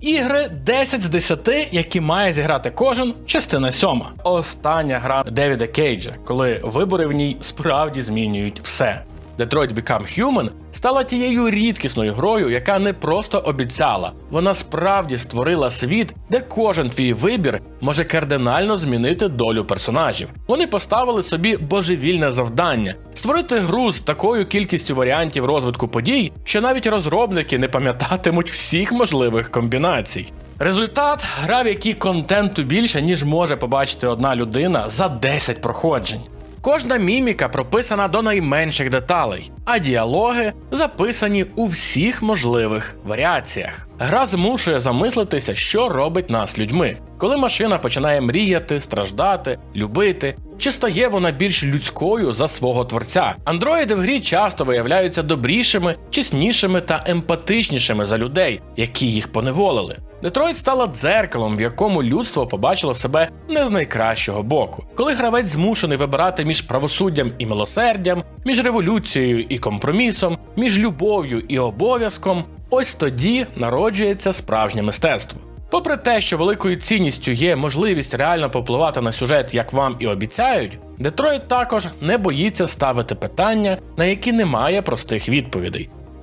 Ігри 10 з 10, які має зіграти кожен, частина 7. Остання гра Девіда Кейджа, коли вибори в ній справді змінюють все. Detroit Become Human стала тією рідкісною грою, яка не просто обіцяла, вона справді створила світ, де кожен твій вибір може кардинально змінити долю персонажів. Вони поставили собі божевільне завдання створити гру з такою кількістю варіантів розвитку подій, що навіть розробники не пам'ятатимуть всіх можливих комбінацій. Результат гра, в якій контенту більше, ніж може побачити одна людина за 10 проходжень. Кожна міміка прописана до найменших деталей, а діалоги записані у всіх можливих варіаціях. Гра змушує замислитися, що робить нас людьми, коли машина починає мріяти, страждати, любити. Чи стає вона більш людською за свого творця? Андроїди в грі часто виявляються добрішими, чеснішими та емпатичнішими за людей, які їх поневолили. Детройт стала дзеркалом, в якому людство побачило себе не з найкращого боку. Коли гравець змушений вибирати між правосуддям і милосердям, між революцією і компромісом, між любов'ю і обов'язком, ось тоді народжується справжнє мистецтво. Попри те, що великою цінністю є можливість реально попливати на сюжет, як вам і обіцяють, Детройт також не боїться ставити питання, на які немає простих відповідей.